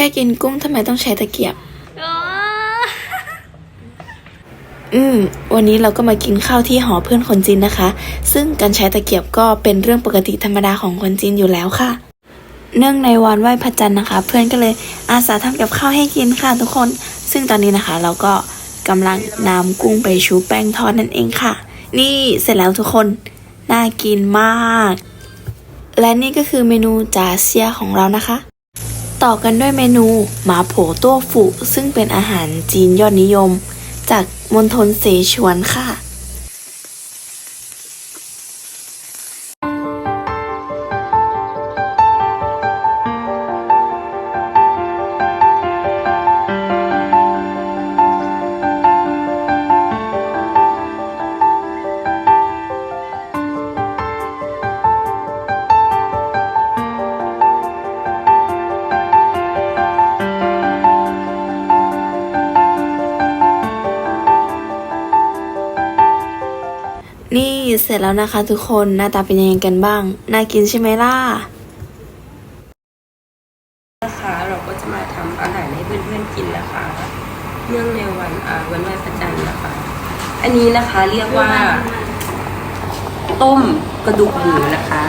ค่กินกุ้งทำไมต้องใช้ตะเกียบ อืม วันนี้เราก็มากินข้าวที่หอเพื่อนคนจีนนะคะ ซึ่งการใช้ตะเกียบก็เป็นเรื่องปกติธรรมดาของคนจีนอยู่แล้วค่ะ เนื่องในวันไหว้พระจันทร์นะคะ เพื่อนก็เลยอาสาทำกับข้าวให้กินค่ะทุกคน ซึ่งตอนนี้นะคะ เราก็กำลังนำกุ้งไปชูแป้งทอดนั่นเองค่ะ นี่เสร็จแล้วทุกคน น่ากินมาก และนี่ก็คือเมนูจาเซียของเรานะคะ ต่อกันด้วยเมนูหมาโผตัวฝุซึ่งเป็นอาหารจีนยอดนิยม จากมณฑลเสฉวนค่ะ นี่เสร็จแล้วนะคะทุกคนหน้าตาเป็นยังไงกันบ้าง น่ากินใช่ไหมล่ะ นะคะเราก็จะมาทำอาหารให้เพื่อนๆกินนะคะเนื่องในวันอ่าวันไหว้พระจันทร์นะคะ อันนี้นะคะเรียกว่า ต้มกระดูกหมูนะคะ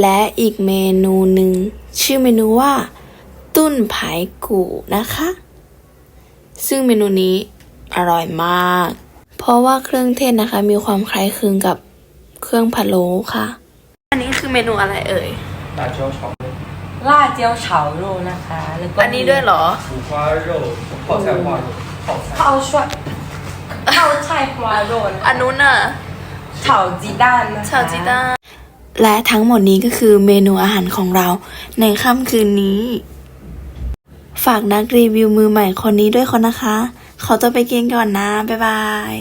และอีกเมนูหนึ่งชื่อเมนูว่า ตุ้นผายกูนะคะ ซึ่งเมนูนี้อร่อยมาก เพราะว่าเครื่องเทศนะคะมีความคล้ายคลึงกับเครื่องพะโล้ค่ะ อันนี้คือเมนูอะไรเอ่ยลาเจียวเฉาล่าเจียวเฉาโรนะคะแล้วก็อันนี้ด้วยเหรอผูฟ้าโรข้าวแซ่อันนู้นอะเฉาจีดานะคะเฉาจีดานและทั้งหมดนี้ก็คือเมนูอาหารของเราในค่ำคืนนี้ ฝากนักรีวิวมือใหม่คนนี้ด้วยคนนะคะ ขอตัวไปกินก่อนนะ บ๊ายบาย